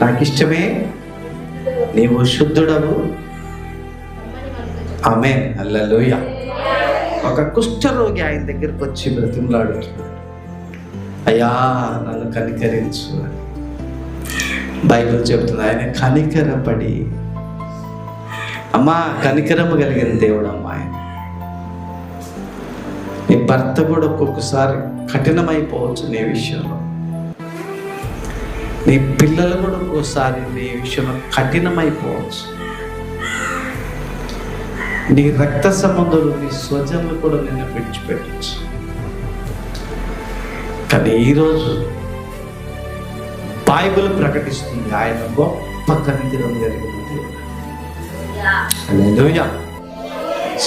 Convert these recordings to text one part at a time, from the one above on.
నాకు ఇష్టమే నీవు శుద్ధుడవు. ఆమె అల్లలోయ ఒక కుష్ఠరోగి ఆయన దగ్గరికి వచ్చి బ్రతిమలాడుతున్నాడు. అయ్యా నన్ను కనికరించు అని బైబిల్ చెబుతుంది. ఆయన కనికరపడి అమ్మా కనికరము కలిగిన దేవుడు అమ్మా ఆయన. నీ భర్త కూడా ఒక్కొక్కసారి కఠినమైపోవచ్చు నీ విషయంలో. నీ పిల్లలు కూడా ఒక్కోసారి నీ విషయంలో కఠినమైపోవచ్చు. నీ రక్త సంబంధులు నీ స్వజనులు కూడా నిన్ను విడిచిపెట్టచ్చు. కానీ ఈరోజు బైబిల్ ప్రకటిస్తుంది. ఆయన గొప్ప కనికరం కలిగిన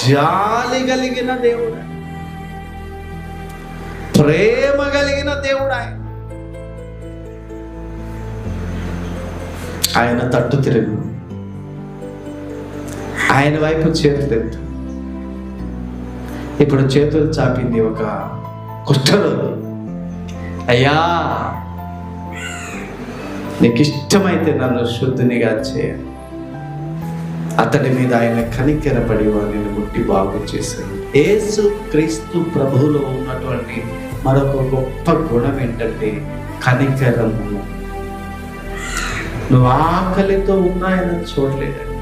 జాలి కలిగిన దేవుడు. ప్రేమ కలిగిన దేవుడు ఆయన. ఆయన తట్టు తిరుగు. ఆయన వైపు చేతులెత్తు ఇప్పుడు చేతులు చాపింది ఒక కుష్ఠరోగి. అయ్యా! నీకు ఇష్టమైతే నన్ను శుద్ధినిగా చేయ. అతడి మీద ఆయన కనికెరపడి వాడిని ముట్టి బాగు చేశాడు. యేసు క్రీస్తు ప్రభువులో ఉన్నటువంటి మరొక గొప్ప గుణం ఏంటంటే కనికెరము. నువ్వు ఆకలితో ఉన్నాయని చూడలేదండి.